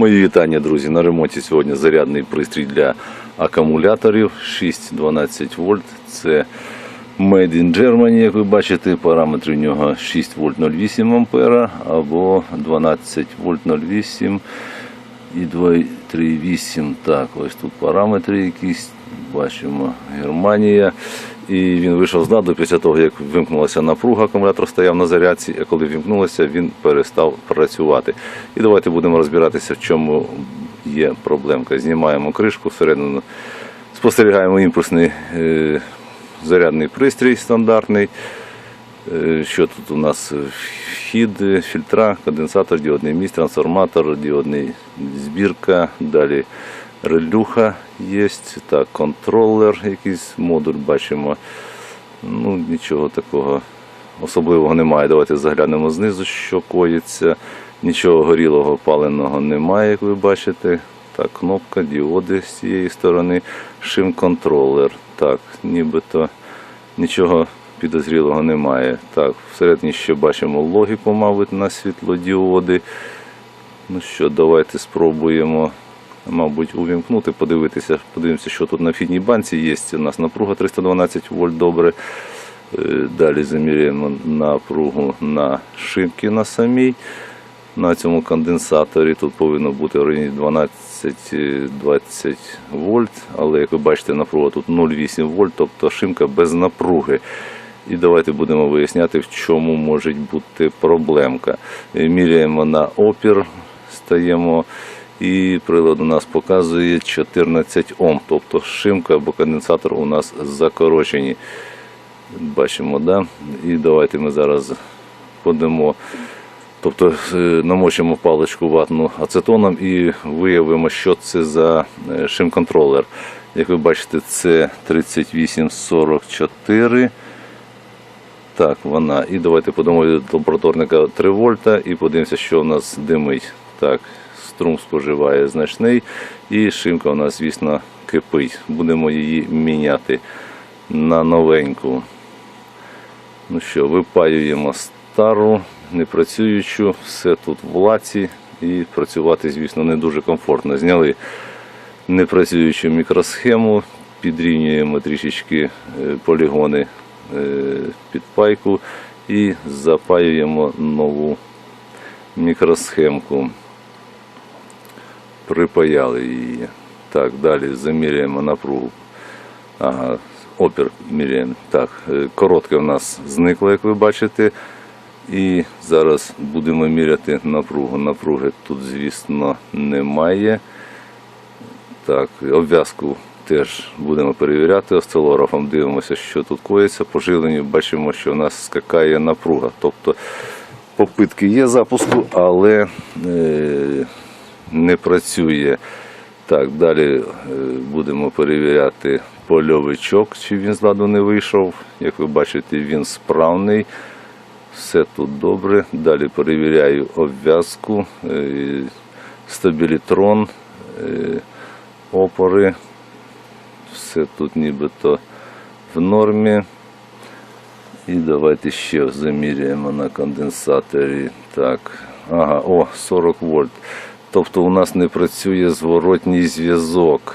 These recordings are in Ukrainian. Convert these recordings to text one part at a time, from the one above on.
Мої вітання, друзі. На ремонті сьогодні зарядний пристрій для акумуляторів 6-12 вольт. Це Made in Germany, як ви бачите, параметри в нього 6 вольт 08 ампера або 12 вольт 08 і 2,38. Так, ось тут параметри якісь. Бачимо Германія. І він вийшов з ладу після того, як вимкнулася напруга, акумулятор стояв на зарядці, а коли вимкнулося, він перестав працювати. І давайте будемо розбиратися, в чому є проблемка. Знімаємо кришку всередину, спостерігаємо імпульсний е, зарядний пристрій стандартний. Е, Що тут у нас? Вхід, е, фільтра, конденсатор, діодний міст, трансформатор, діодний збірка, далі релюха є, так, контролер, якийсь модуль бачимо. Ну, нічого такого особливого немає. Давайте заглянемо знизу, що коїться. Нічого горілого, паленого немає, як ви бачите. Так, кнопка, діоди з цієї сторони, шим-контролер. Так, нібито нічого підозрілого немає. Так, всередині ще бачимо логіку, мабуть, на світлодіоди. Ну що, давайте спробуємо, мабуть, увімкнути, подивитися, подивимося, що тут на вхідній банці є. У нас напруга 312 вольт, добре. Е, Далі заміряємо напругу на шинки на самій. На цьому конденсаторі тут повинно бути в районі 12-20 вольт, але як ви бачите, напруга тут 0,8 вольт, тобто шимка без напруги. І давайте будемо виясняти, в чому може бути проблемка. Міряємо на опір, стаємо, і прилад у нас показує 14 Ом, тобто шимка або конденсатор у нас закорочені. Бачимо, да? І давайте ми зараз подамо. Тобто е, намочимо паличку ватну ацетоном і виявимо, що це за е, шим-контролер. Як ви бачите, це 3844. Так, вона. І давайте подамо від лабораторника 3 вольта і подивимося, що у нас димить. Так, струм споживає значний. І шимка у нас, звісно, кипить. Будемо її міняти на новеньку. Ну що, випаюємо стару, непрацюючу, все тут в лаці і працювати, звісно, не дуже комфортно. Зняли непрацюючу мікросхему, підрівнюємо трішечки е, полігони під пайку і запаюємо нову мікросхемку. Припаяли її. Так, далі заміряємо напругу. Ага, опір міряємо. Так, е, коротке в нас зникло, як ви бачите. І зараз будемо міряти напругу. Напруги тут, звісно, немає. Так, обв'язку теж будемо перевіряти осцилографом. Дивимося, що тут коїться. По живленню бачимо, що у нас скакає напруга. Тобто попитки є запуску, але е, не працює. Так, далі е, будемо перевіряти польовичок, чи він з ладу не вийшов. Як ви бачите, він справний. Все тут добре. Далі перевіряю обв'язку, е, стабілітрон, е, опори. Все тут нібито в нормі. І давайте ще заміряємо на конденсаторі. Так, ага, о, 40 вольт. Тобто у нас не працює зворотній зв'язок.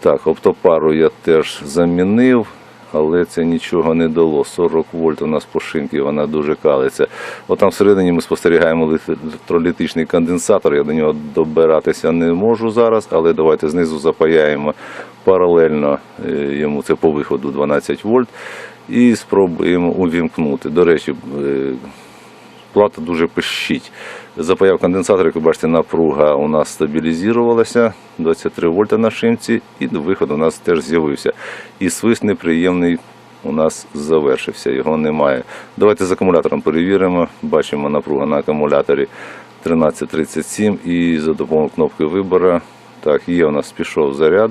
Так, оптопару я теж замінив, але це нічого не дало. 40 вольт у нас по шинці, вона дуже калиться. От там всередині ми спостерігаємо електролітичний конденсатор. Я до нього добиратися не можу зараз, але давайте знизу запаяємо паралельно е, йому це по виходу 12 вольт. І спробуємо увімкнути. До речі, е, плата дуже пищить. Запаяв конденсатор, як ви бачите, напруга у нас стабілізувалася, 23 вольта на шимці, і виход у нас теж з'явився. І свист неприємний у нас завершився, його немає. Давайте з акумулятором перевіримо. Бачимо напруга на акумуляторі 1337 і за допомогою кнопки вибору. Так, є у нас пішов заряд.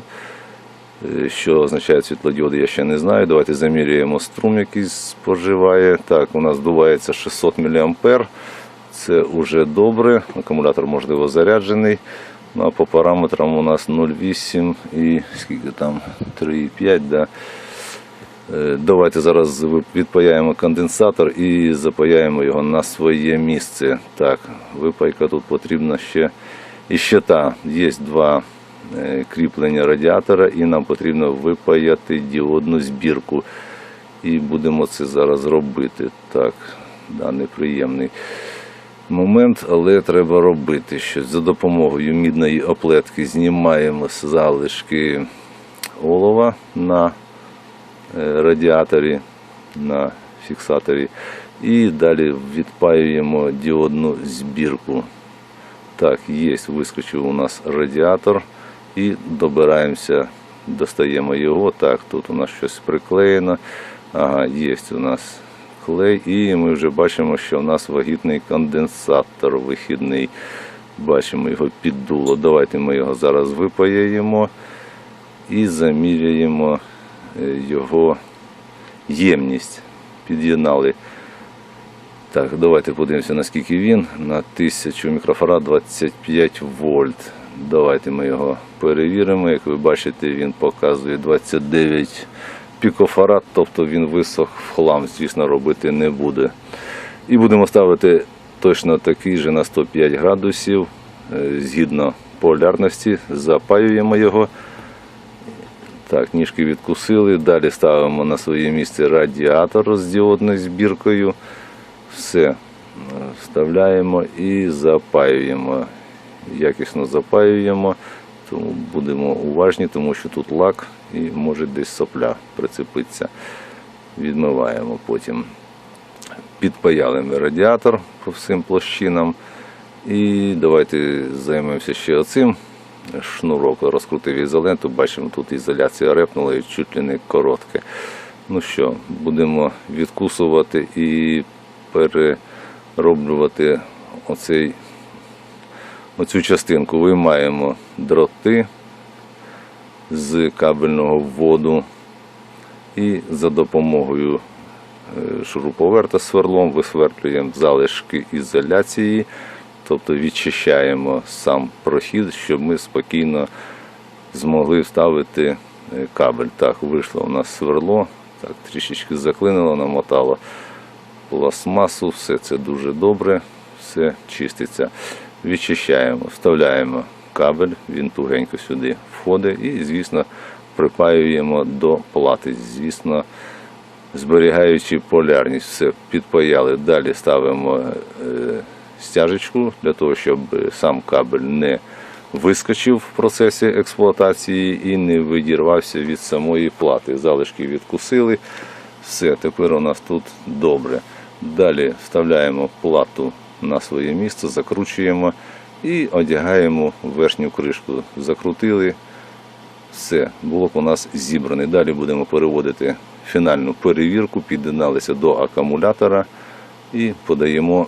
Е, Що означає світлодіоди, я ще не знаю. Давайте заміряємо струм, який споживає. Так, у нас здувається 600 мА. Це вже добре. Акумулятор можливо заряджений. Ну, а по параметрам у нас 0,8 і скільки там 3,5. Да? Е, Давайте зараз відпаяємо конденсатор і запаяємо його на своє місце. Так, випайка тут потрібна ще І ще та, є два кріплення радіатора, і нам потрібно випаяти діодну збірку. І будемо це зараз робити. Так, да, неприємний момент, але треба робити щось. За допомогою мідної оплетки знімаємо залишки олова на е, радіаторі, на фіксаторі. І далі відпаюємо діодну збірку. Так, є, вискочив у нас радіатор і добираємося, достаємо його. Так, тут у нас щось приклеєно. Ага, є у нас клей, і ми вже бачимо, що у нас вагітний конденсатор вихідний. Бачимо його піддуло. Давайте ми його зараз випаяємо і заміряємо е, його ємність. Під'єднали. Так, давайте подивимося, наскільки він. На 1000 мікрофарад 25 вольт. Давайте ми його перевіримо. Як ви бачите, він показує 29 пікофарад, тобто він висох в хлам, звісно, робити не буде. І будемо ставити точно такий же на 105 градусів, е, згідно полярності, запаюємо його. Так, ніжки відкусили. Далі ставимо на своє місце радіатор з діодною збіркою. Все е, вставляємо і запаюємо. Якісно запаюємо, тому будемо уважні, тому що тут лак і може десь сопля прицепитися. Відмиваємо потім. підпаялимо радіатор по всім площинам. І давайте займемося ще оцим. Шнурок розкрутив ізоленту, бачимо, тут ізоляція репнула і чуть ли не коротке. Ну що, будемо відкусувати і перероблювати оцей, оцю частинку. Виймаємо дроти з кабельного вводу і за допомогою е, шуруповерта сверлом висвертлюємо залишки ізоляції, тобто відчищаємо сам прохід, щоб ми спокійно змогли вставити е, кабель. Так, вийшло у нас сверло, так, трішечки заклинило, намотало пластмасу, все це дуже добре, все чиститься. Відчищаємо, вставляємо кабель, він тугенько сюди входить і, звісно, припаюємо до плати. Звісно, зберігаючи полярність, все підпаяли. Далі ставимо е, стяжечку для того, щоб сам кабель не вискочив в процесі експлуатації і не видірвався від самої плати. Залишки відкусили. Все, тепер у нас тут добре. Далі вставляємо плату на своє місце, закручуємо і одягаємо верхню кришку. Закрутили, все, блок у нас зібраний. Далі будемо переводити фінальну перевірку, під'єдналися до акумулятора і подаємо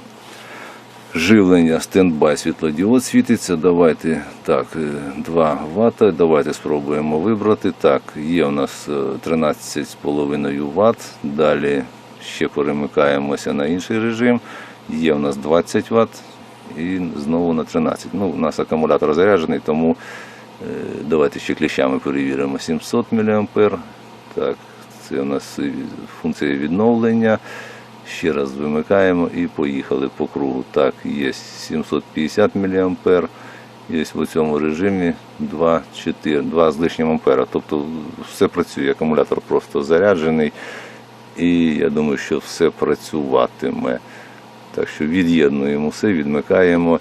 живлення стендбай світлодіод світиться. Давайте так, е, 2 Вт. Давайте спробуємо вибрати. Так, є у нас е, 13,5 Вт. Далі ще перемикаємося на інший режим. Є у нас 20 Вт і знову на 13. Ну, у нас акумулятор заряджений, тому е, давайте ще кліщами перевіримо. 700 мА. Так, це у нас функція відновлення. Ще раз вимикаємо і поїхали по кругу. Так, є 750 мА, є в цьому режимі 2, 4, 2 з лишнім ампера. Тобто все працює, акумулятор просто заряджений. І я думаю, що все працюватиме. Так що від'єднуємо все, відмикаємо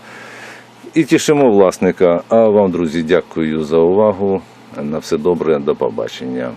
і тішимо власника. А вам, друзі, дякую за увагу. На все добре, до побачення.